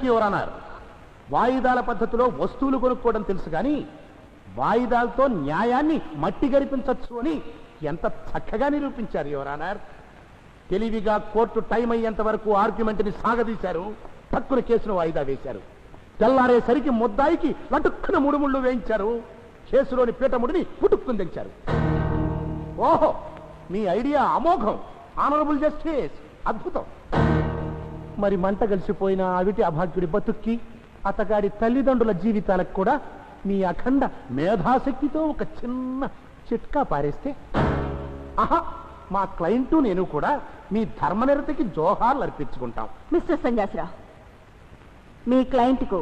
Thank అన్నారు వాయిదాల పద్ధతిలో వస్తువులు కొనుక్కోవడం తెలుసు కానీ వాయిదాలతో న్యాయాన్ని మట్టి గరిపించవచ్చు అని ఎంత చక్కగా నిరూపించారు యువరానర్ తెలివిగా కోర్టు టైం అయ్యేంత వరకు ఆర్గ్యుమెంట్ని సాగదీశారు తక్కువ కేసును వాయిదా వేశారు. తెల్లారేసరికి ముద్దాయికి లటుక్కున ముడుముళ్ళు వేయించారు కేసులోని పీటముడిని పుట్టుక్కుని తెచ్చారు ఓహో మీ ఐడియా అమోఘం. ఆనరబుల్ జస్టిస్ అద్భుతం. మరి మంట కలిసిపోయిన అవిటి అభాగ్యుడి బతుక్కి అతగాడి తల్లిదండ్రుల జీవితాలకు కూడా మీ అఖండ మేధాశక్తితో ఒక చిన్న చిట్కా పారేస్తే ఆహా మా క్లయింట్ నేను కూడా మీ ధర్మనిరతకి జోహార్లు అర్పించుకుంటాం. మిస్టర్ సంజాసరావు మీ క్లయింట్కు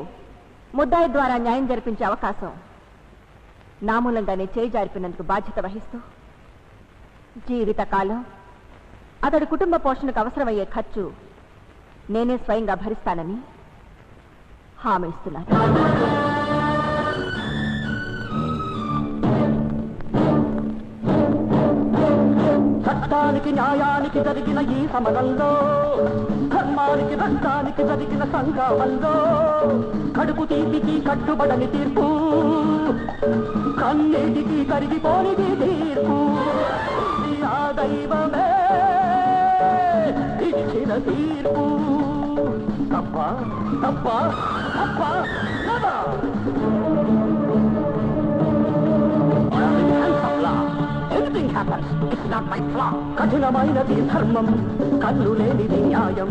ముద్దాయి ద్వారా న్యాయం జరిపించే అవకాశం నా మూలంగానే చేయి జారిపినందుకు బాధ్యత వహిస్తూ జీవితకాలం అతడి కుటుంబ పోషణకు అవసరమయ్యే ఖర్చు నేనే స్వయంగా భరిస్తానని హామీ ఇస్తున్నాను చట్టానికి న్యాయానికి జరిగిన ఈ సమరంలో ధర్మానికి రక్తానికి జరిగిన సంగ్రామంలో కడుపు తీపికి కట్టుబడని తీర్పు కన్నీటికి కరిగిపోనిది తీర్పు. తప్ప తప్ప తప్ప కదా everything happens it's not my flaw కఠినమైనది ధర్మం. కన్ను లేనిది న్యాయం.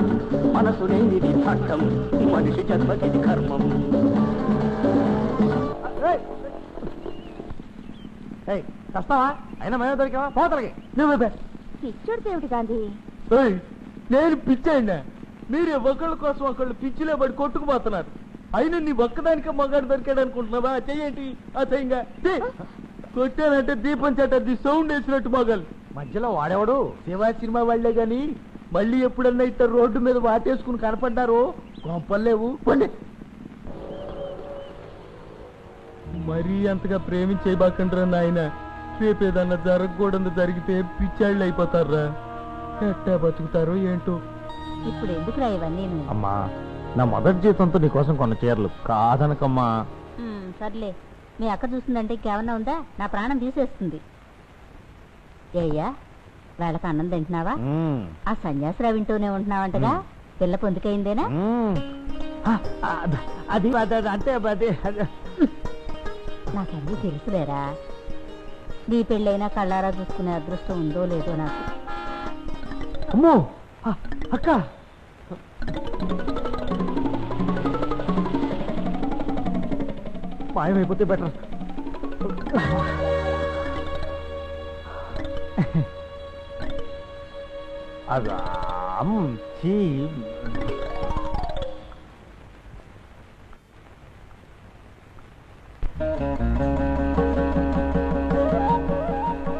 మనసు లేనిది చట్టం. మనిషి జన్మకిది కర్మం. కస్తావా అయినా మేము దొరికావా? పోతలకి నువ్వు పిచ్చోడితే ఏమిటి గాంధీ? నేను పిచ్చండి మీరు ఒకళ్ళ కోసం ఒకళ్ళు పిచ్చిలో పడి కొట్టుకుపోతున్నారు. అయినా నీ ఒక్కదానికే మగాడు దొరికాడు అనుకుంటున్నావా? చెయ్యేంటి చెయ్యంగా? కొట్టానంటే దీపం చెట్టది సౌండ్ వేసినట్టు మగాలు మధ్యలో వాడేవాడు? శివా సినిమా వాళ్ళే గాని మళ్ళీ ఎప్పుడన్నా ఇట్ట రోడ్డు మీద వాటేసుకుని కనపడ్డారో? కొంపలేవు పండి. మరీ అంతగా ప్రేమించేయబాకండ్రా నాయన. రేపు ఏదన్నా జరగకూడదు జరిగితే పిచ్చాళ్ళు అయిపోతారా ఎట్టా బతుకుతారో ఏంటో. ఇప్పుడు ఎందుకురా ఇవన్నీ అమ్మా నా మొదటి జీతంతో నీకోసం కొన్న చీరలు కాదనకమ్మా. సర్లే. మీ అక్క చూసిందంటే ఇంకేమన్నా ఉందా? నా ప్రాణం తీసేస్తుంది. ఏయ్యా వేళకు అన్నం తింటున్నావా? ఆ సన్యాసిరావు వింటూనే ఉంటున్నావంటగా? పిల్ల పొందుకైందేనా? అది అంటే అది నాకన్నీ తెలుసులేరా? నీ పెళ్ళైనా కళ్ళారా చూసుకునే అదృష్టం ఉందో లేదో నాకు. అమ్మో అక్క. మాయమైపోతే బెటర్. అది.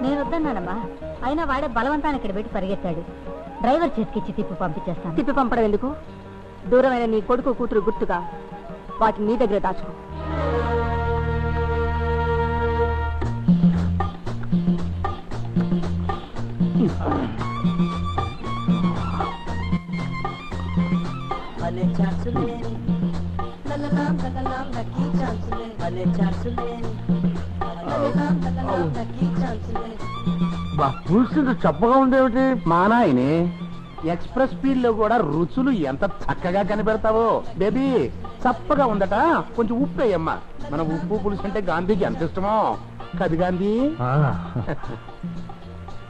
నేను వద్దన్నానమ్మా అయినా వాడే బలవంతాన్ని ఇక్కడ పెట్టి పరిగెత్తాడు. డ్రైవర్ చేతికిచ్చి తిప్పి పంపించేస్తాను. తిప్పి పంపడం ఎందుకు? దూరమైన నీ కొడుకు కూతురు గుర్తుగా వాటిని నీ దగ్గర దాచుకో. భలే చార్సులే లలలాం లలలాం లక్కీ ఛాన్సులే. భలే చార్సులే లలలాం లలలాం లక్కీ ఛాన్సులే. బా పులుసు చప్పగా ఉందేమిటి? మా నాయనే ఎక్స్ప్రెస్ స్పీడ్లో కూడా రుచులు ఎంత చక్కగా కనిపెడతావో. బేబీ చప్పగా ఉందట. కొంచెం ఉప్పు వేయమ్మా. మన ఉప్పు పులుసు అంటే గాంధీకి ఎంత ఇష్టమో. కది గాంధీ?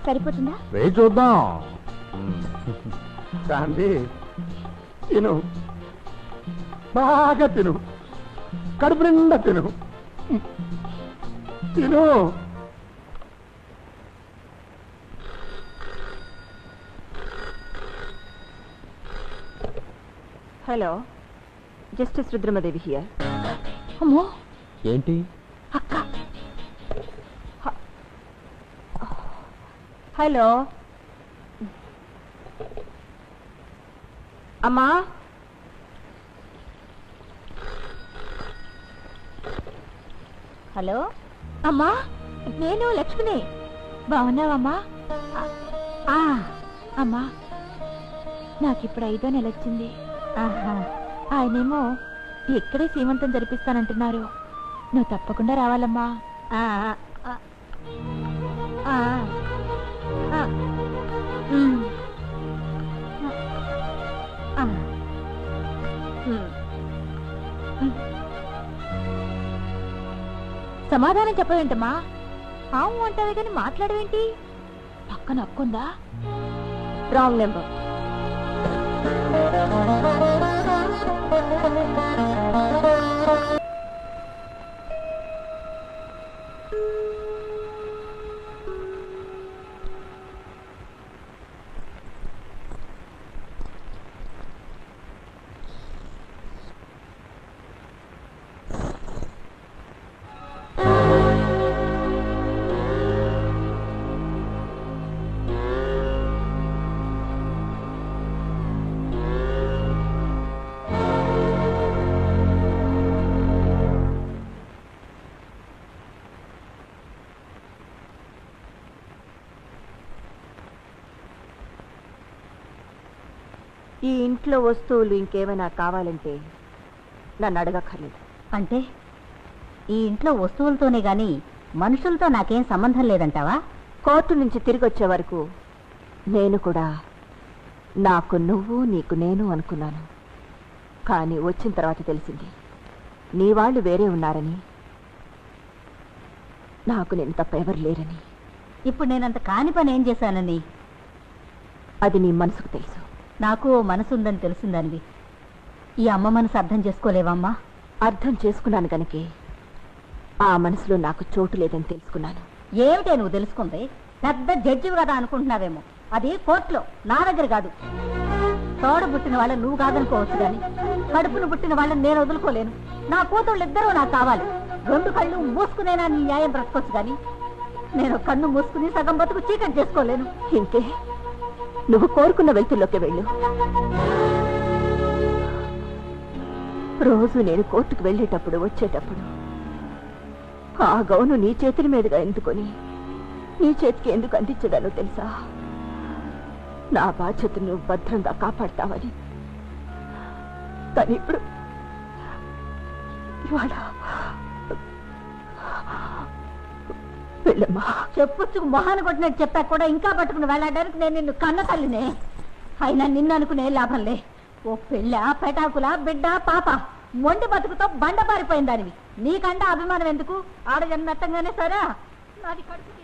సరిపోతుందా? వేయి చూద్దాం. గాంధీ తిను. బాగా తిను. కడుపు నిండా తిను. తిను. హలో జస్టిస్ రుద్రమదేవి హియర్ అమ్మో ఏంటి? అక్క హలో అమ్మా హలో అమ్మా నేను లక్ష్మిని బాగున్నావమ్మా ఆ, అమ్మా నాకిప్పుడు ఐదో నెల వచ్చింది ఆహా ఆయనేమో ఇక్కడే సీమంతం జరిపిస్తానంటున్నారు. నువ్వు తప్పకుండా రావాలమ్మా. సమాధానం చెప్పవేంటమ్మా? ఆవు అంటావే కానీ మాట్లాడవేంటి? పక్కన అక్కుందా? Wrong number. ఈ ఇంట్లో వస్తువులు ఇంకేమైనా కావాలంటే నన్ను అడగక్కర్లేదు. అంటే? ఈ ఇంట్లో వస్తువులతోనే గాని మనుషులతో నాకేం సంబంధం లేదంటావా? కోర్టు నుంచి తిరిగి వచ్చే వరకు నేను కూడా నాకు నువ్వు నీకు నేను అనుకున్నాను. కానీ వచ్చిన తర్వాత తెలిసింది నీ వాళ్ళు వేరే ఉన్నారని. నాకు నేను తప్ప ఎవరు లేరని. ఇప్పుడు నేనంత కాని పని ఏం చేశానని అది నీ మనసుకు తెలుసు. నాకు ఓ మనసు ఉందని తెలిసిందానివి. ఈ అమ్మ మనసు అర్థం చేసుకోలేవమ్మా? అర్థం చేసుకున్నాను గనుకే. ఆ మనసులో నాకు చోటు లేదని తెలుసుకున్నాను. ఏమిటే నువ్వు తెలుసుకుంది? పెద్ద జడ్జివి కదా అనుకుంటున్నావేమో. అది కోర్టులో నా దగ్గర కాదు. తోడ పుట్టిన వాళ్ళని నువ్వు కాదనుకోవచ్చు కానీ కడుపును పుట్టిన వాళ్ళని నేను వదులుకోలేను. నా కూతుళ్ళు ఇద్దరూ నాకు కావాలి. రెండు కళ్ళు మూసుకునేనా నీ న్యాయం బ్రతకొచ్చు కానీ నేను కన్ను మూసుకుని సగం బతుకు చీకటి చేసుకోలేను. ఇంకే? నువ్వు కోరుకున్న వెళ్తుల్లోకి వెళ్ళు. రోజు నేను కోర్టుకు వెళ్ళేటప్పుడు వచ్చేటప్పుడు ఆ గౌను నీ చేతుల మీదుగా ఎందుకొని నీ చేతికి ఎందుకు అందించడానో తెలుసా? నా బాధ్యతను నువ్వు భద్రంగా కాపాడతావని. కానీ ఇప్పుడు ఇవాళ వెళ్ళమ్మా చెప్పుచ్చుకు మొహాన్ని కొట్టినట్టు చెప్పా కూడా ఇంకా పట్టుకుని వెళ్ళడానికి నేను నిన్ను కన్న తల్లినే అయినా నిన్ను అనుకునే లాభంలే ఓ పెళ్ళ పెటాకుల బిడ్డ పాప. మొండి బతుకుతో బండ పారిపోయిందానివి నీకంటే అభిమానం ఎందుకు? ఆడ మెత్తంగానే సరా. నాది కడుపు.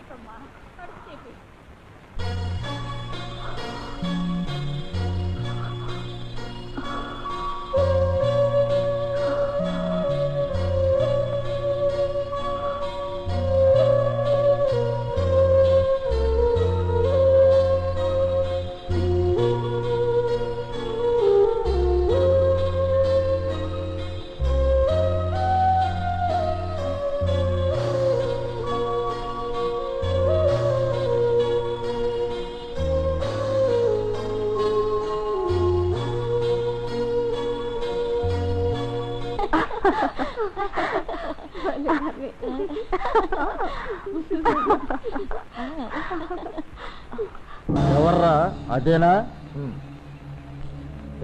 ఎవర్రా? అదేనా?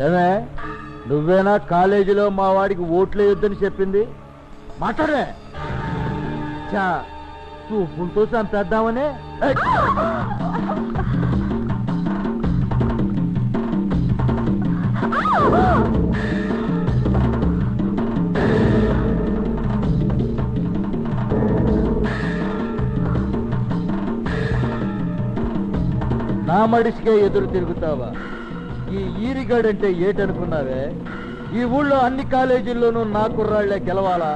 ఏమే? నువ్వేనా కాలేజీలో మా వాడికి ఓట్లు వేయొద్దని చెప్పింది? మాట్లాడే చా చూపులతో చంపేద్దామని Oh! నా మడిసికే ఎదురు తిరుగుతావా? ఈ ఈరిగాడంటే ఏటనుకున్నావే? ఈ ఊళ్ళో అన్ని కాలేజీల్లోనూ నా కుర్రాళ్ళే గెలవాలా?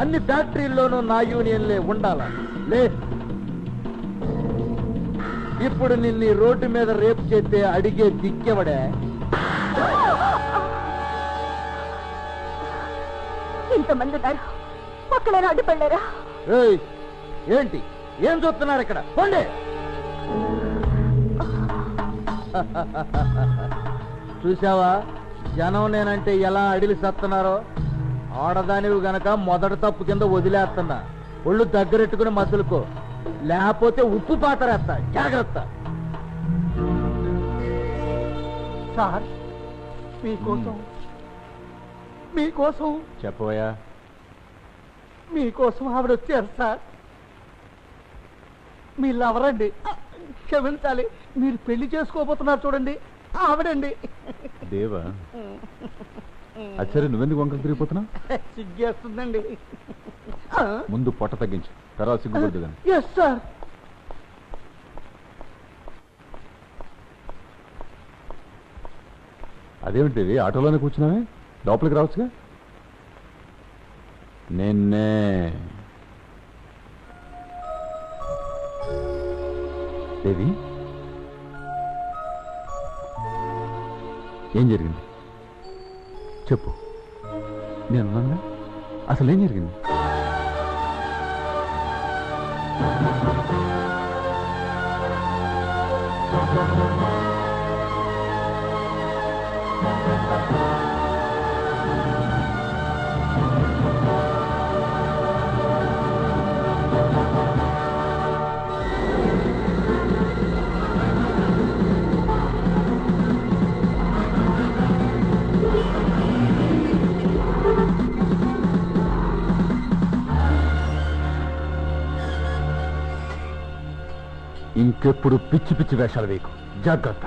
అన్ని ఫ్యాక్టరీల్లోనూ నా యూనియన్లే ఉండాలా? లే. ఇప్పుడు నిన్ను రోడ్డు మీద రేపు చేస్తే అడిగే దిక్కెవడే? ఇంతమంది ఉన్నారు? ఒక్కలేనా అడ్డుపడ్డారా ఏయ్ ఏంటి? ఏం చూస్తున్నారు ఇక్కడ పోండి. చూసావా జనం నేనంటే ఎలా అడిలి సత్తున్నారో? ఆడదానివి గనక మొదటి తప్పు కింద వదిలేస్తున్నా. ఒళ్ళు దగ్గరెట్టుకుని మసులుకో. లేకపోతే ఉప్పు పాతరేస్తా జాగ్రత్త. సార్ మీకోసం. మీకోసం. చెప్పబోయా మీకోసం ఆవిడ వచ్చారు సార్. మీ లవరండి క్షమించాలి. మీరు పెళ్ళి చేసుకోబోతున్నారు చూడండి. ఆవిడండి. దేవా నువ్వెందుకు వంకలు తిరిగిపోతున్నావు సిగ్గేస్తుందండి. ముందు పొట్ట తగ్గించు. తర్వాత సిగ్గుపడ్డు కానీ ఎస్ సార్ అదేమిటి దేవి ఆటోలోనే కూర్చున్నావే? లోపలికి రావచ్చుగా? నిన్నే దేవి ఏం జరిగింది? చెప్పు. నేను అన్నా అసలు ఏం జరిగింది? ఇంకెప్పుడు పిచ్చి పిచ్చి వేషాలు వేయకు. జాగ్రత్త.